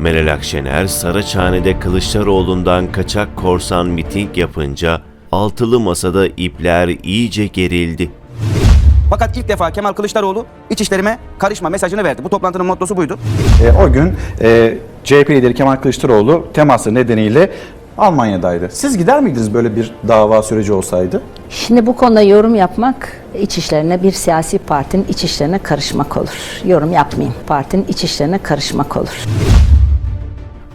Meral Akşener Saraçhane'de Kılıçdaroğlu'ndan kaçak korsan miting yapınca altılı masada ipler iyice gerildi. Fakat ilk defa Kemal Kılıçdaroğlu iç işlerime karışma mesajını verdi. Bu toplantının mottosu buydu. E, o gün e, CHP lideri Kemal Kılıçdaroğlu teması nedeniyle Almanya'daydı. Siz gider miydiniz böyle bir dava süreci olsaydı? Şimdi bu konuda yorum yapmak iç işlerine bir siyasi partinin iç işlerine karışmak olur. Yorum yapmayayım. Partinin iç işlerine karışmak olur.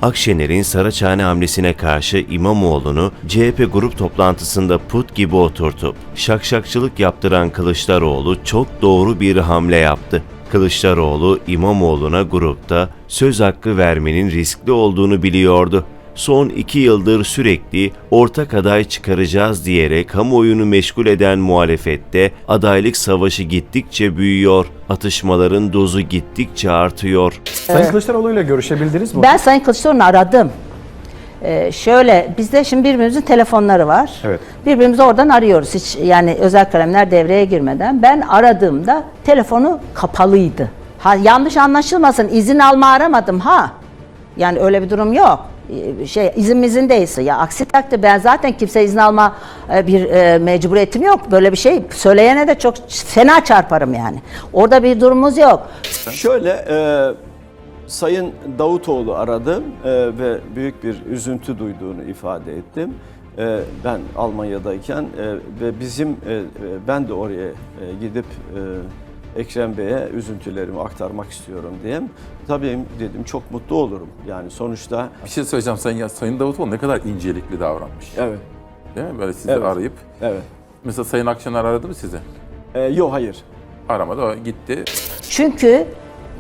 Akşener'in Saraçhane hamlesine karşı İmamoğlu'nu CHP grup toplantısında put gibi oturtup şakşakçılık yaptıran Kılıçdaroğlu çok doğru bir hamle yaptı. Kılıçdaroğlu İmamoğlu'na grupta söz hakkı vermenin riskli olduğunu biliyordu. Son iki yıldır sürekli ortak aday çıkaracağız diyerek kamuoyunu meşgul eden muhalefette adaylık savaşı gittikçe büyüyor, atışmaların dozu gittikçe artıyor. Sayın Kılıçdaroğlu ile görüşebildiniz mi? Ben Sayın Kılıçdaroğlu'nu aradım. Ee, şöyle bizde şimdi birbirimizin telefonları var. Evet. Birbirimizi oradan arıyoruz. Hiç yani özel kalemler devreye girmeden. Ben aradığımda telefonu kapalıydı. Ha yanlış anlaşılmasın. izin alma aramadım ha. Yani öyle bir durum yok. Ee, Şey izin mizin değilse ya aksi takdirde ben zaten kimse izin alma e, bir e, mecburiyetim yok. Böyle bir şey söyleyene de çok fena çarparım yani. Orada bir durumumuz yok. Şöyle e, Sayın Davutoğlu aradım e, ve büyük bir üzüntü duyduğunu ifade ettim. E, ben Almanya'dayken e, ve bizim e, e, ben de oraya e, gidip e, Ekrem Bey'e üzüntülerimi aktarmak istiyorum diyeyim. Tabii dedim çok mutlu olurum. Yani sonuçta Bir şey söyleyeceğim Sayın, ya, Sayın Davutoğlu ne kadar incelikli davranmış. evet Değil mi? Böyle sizi Evet. arayıp. evet. Mesela Sayın Akşener aradı mı sizi? E, yok hayır. Aramadı, o gitti. Çünkü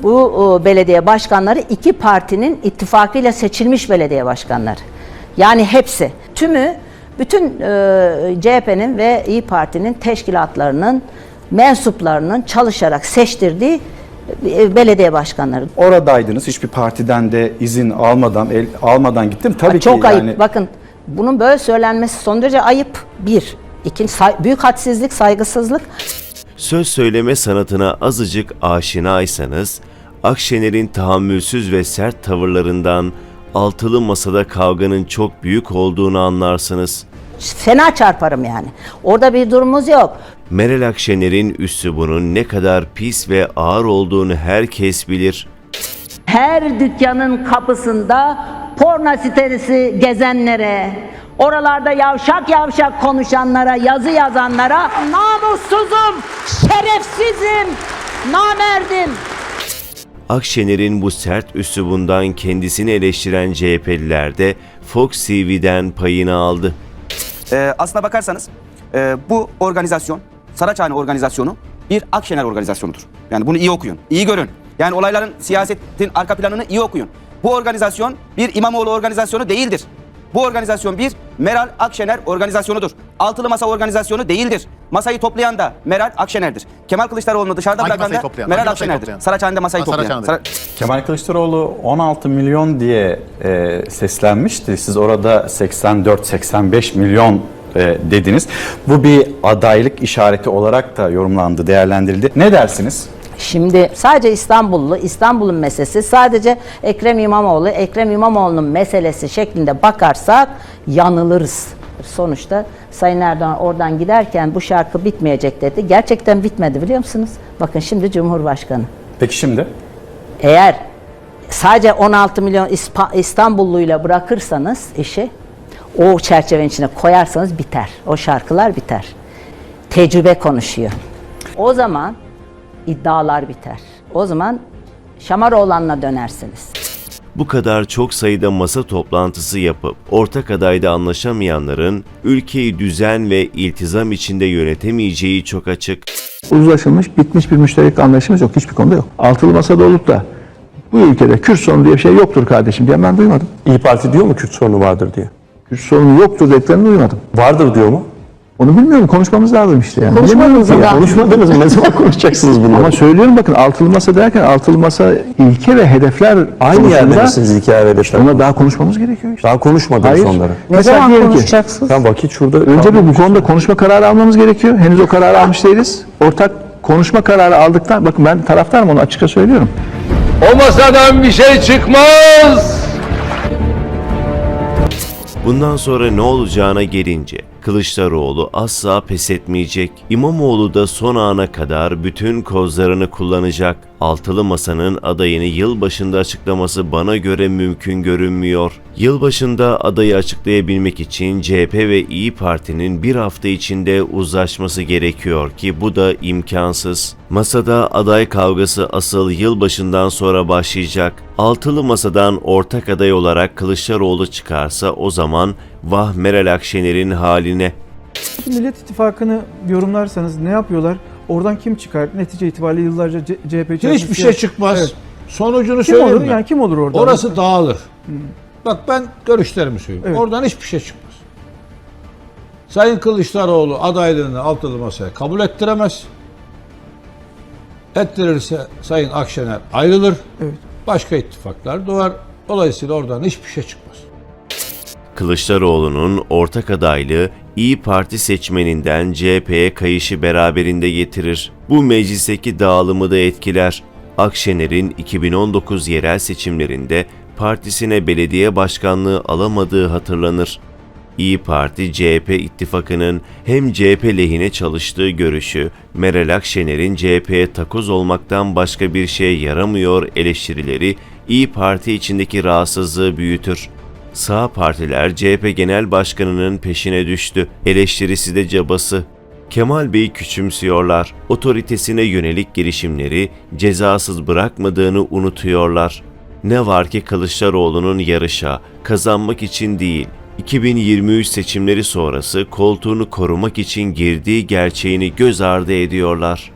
bu belediye başkanları iki partinin ittifakıyla seçilmiş belediye başkanları. Yani hepsi. Tümü bütün e, CHP'nin ve İyi Parti'nin teşkilatlarının mensuplarının çalışarak seçtirdiği e, belediye başkanları. Oradaydınız. Hiçbir partiden de izin almadan el, almadan gittim. Tabii Ha, çok ki ayıp. yani Bakın bunun böyle söylenmesi son derece ayıp. Bir. İkinci, say- büyük hadsizlik, saygısızlık. Söz söyleme sanatına azıcık aşinaysanız, Akşener'in tahammülsüz ve sert tavırlarından altılı masada kavganın çok büyük olduğunu anlarsınız. Fena çarparım yani. Orada bir durumumuz yok. Meral Akşener'in üslubunun ne kadar pis ve ağır olduğunu herkes bilir. her dükkanın kapısında porno sitesi gezenlere, oralarda yavşak yavşak konuşanlara, yazı yazanlara namussuzum, şerefsizim, namerdim. Akşener'in bu sert üslubundan kendisini eleştiren CHP'liler de Fox TV'den payını aldı. Ee, aslına bakarsanız e, bu organizasyon, Saraçhane organizasyonu bir Akşener organizasyonudur. Yani bunu iyi okuyun, iyi görün. Yani olayların, siyasetin arka planını iyi okuyun. Bu organizasyon bir İmamoğlu organizasyonu değildir. Bu organizasyon bir Meral Akşener organizasyonudur. Altılı Masa organizasyonu değildir. Masayı toplayan da Meral Akşener'dir. Kemal Kılıçdaroğlu'nu dışarıda Hangi bırakan da toplayan? Meral Hangi masayı Akşener'dir. toplayan? Saraçhane'de masayı Ha, toplayan. Saraçhane'de. Sara- Kemal Kılıçdaroğlu 16 milyon diye e, seslenmişti. Siz orada 84-85 milyon e, dediniz. Bu bir adaylık işareti olarak da yorumlandı, değerlendirildi. Ne dersiniz? Şimdi sadece İstanbullu, İstanbul'un meselesi, sadece Ekrem İmamoğlu, Ekrem İmamoğlu'nun meselesi şeklinde bakarsak yanılırız. Sonuçta Sayın Erdoğan oradan giderken bu şarkı bitmeyecek dedi. Gerçekten bitmedi biliyor musunuz? Bakın şimdi Cumhurbaşkanı. Peki şimdi? Eğer sadece 16 milyon İstanbulluyla bırakırsanız işi o çerçevenin içine koyarsanız biter. O şarkılar biter. Tecrübe konuşuyor. O zaman iddialar biter. O zaman Şamaroğlan'la dönersiniz. Bu kadar çok sayıda masa toplantısı yapıp ortak adayda anlaşamayanların ülkeyi düzen ve iltizam içinde yönetemeyeceği çok açık. uzlaşılmış, bitmiş bir müşterek anlaşmamız yok. Hiçbir konuda yok. Altılı masada olup da bu ülkede Kürt sorunu diye bir şey yoktur kardeşim diye ben duymadım. İyi Parti diyor mu Kürt sorunu vardır diye? Kürt sorunu yoktur dediklerini duymadım. Vardır diyor mu? Onu bilmiyorum. Konuşmamız lazım işte yani. Konuşmadınız ki ya. Konuşmadınız mı? Ne zaman konuşacaksınız bunu? Ama söylüyorum bakın altılı masa derken altılı masa ilke ve hedefler Aynı yerde misiniz hikaye ve defter? Ona daha konuşmamız gerekiyor işte. Daha konuşmadınız Hayır. onları. Ne Mesela zaman ki, konuşacaksınız? Ben vakit şurada... Önce bir bu konuda konuşma kararı almamız gerekiyor. Henüz o kararı almış değiliz. Ortak konuşma kararı aldıktan, bakın ben taraftarım onu açıkça söylüyorum. O masadan bir şey çıkmaz. Bundan sonra ne olacağına gelince Kılıçdaroğlu asla pes etmeyecek. İmamoğlu da son ana kadar bütün kozlarını kullanacak. Altılı Masa'nın adayını yılbaşında açıklaması bana göre mümkün görünmüyor. Yılbaşında adayı açıklayabilmek için CHP ve İyi Parti'nin bir hafta içinde uzlaşması gerekiyor ki bu da imkansız. Masada aday kavgası asıl yılbaşından sonra başlayacak. Altılı Masa'dan ortak aday olarak Kılıçdaroğlu çıkarsa o zaman vah Meral Akşener'in haline. Millet İttifakı'nı yorumlarsanız ne yapıyorlar? Oradan kim çıkar? Netice itibariyle yıllarca C- CHP içerisinde... Hiçbir şey çıkmaz. Evet. Sonucunu Kim söyleyeyim olur? mi? Yani kim olur orada? Orası dağılır. Bak ben görüşlerimi söyleyeyim. Evet. Oradan hiçbir şey çıkmaz. Sayın Kılıçdaroğlu adaylığını altılı masaya kabul ettiremez. Ettirirse Sayın Akşener ayrılır. Evet. Başka ittifaklar doğar. Dolayısıyla oradan hiçbir şey çıkmaz. Kılıçdaroğlu'nun ortak adaylığı İyi Parti seçmeninden CHP'ye kayışı beraberinde getirir. Bu meclisteki dağılımı da etkiler. Akşener'in 2019 yerel seçimlerinde partisine belediye başkanlığı alamadığı hatırlanır. İyi Parti CHP ittifakının hem CHP lehine çalıştığı görüşü Meral Akşener'in CHP'ye takoz olmaktan başka bir şeye yaramıyor eleştirileri İyi Parti içindeki rahatsızlığı büyütür. Sağ partiler CHP Genel Başkanı'nın peşine düştü. Eleştirisi de cabası. Kemal Bey'i küçümsüyorlar. Otoritesine yönelik girişimleri cezasız bırakmadığını unutuyorlar. Ne var ki Kılıçdaroğlu'nun yarışa, kazanmak için değil, 2023 seçimleri sonrası koltuğunu korumak için girdiği gerçeğini göz ardı ediyorlar.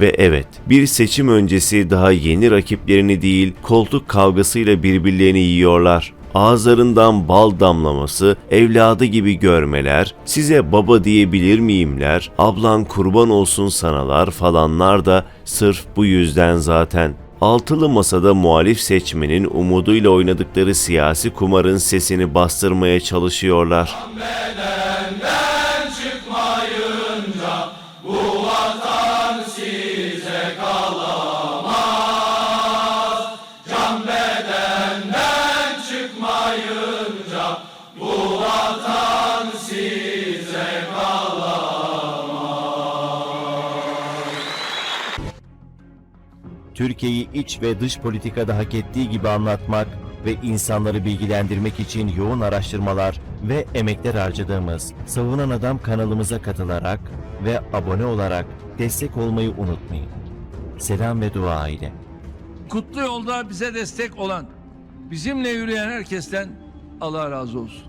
Ve evet, bir seçim öncesi daha yeni rakiplerini değil, koltuk kavgasıyla birbirlerini yiyorlar. Ağızlarından bal damlaması, evladı gibi görmeler, size baba diyebilir miyimler, ablan kurban olsun sanalar falanlar da sırf bu yüzden zaten. Altılı masada muhalif seçmenin umuduyla oynadıkları siyasi kumarın sesini bastırmaya çalışıyorlar. Türkiye'yi iç ve dış politikada hak ettiği gibi anlatmak ve insanları bilgilendirmek için yoğun araştırmalar ve emekler harcadığımız Savunan Adam kanalımıza katılarak ve abone olarak destek olmayı unutmayın. Selam ve dua ile. Kutlu yolda bize destek olan, bizimle yürüyen herkesten Allah razı olsun.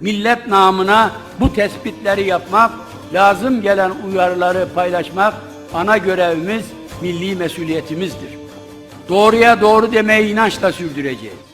millet namına bu tespitleri yapmak, lazım gelen uyarıları paylaşmak ana görevimiz, milli mesuliyetimizdir. Doğruya doğru demeyi inançla sürdüreceğiz.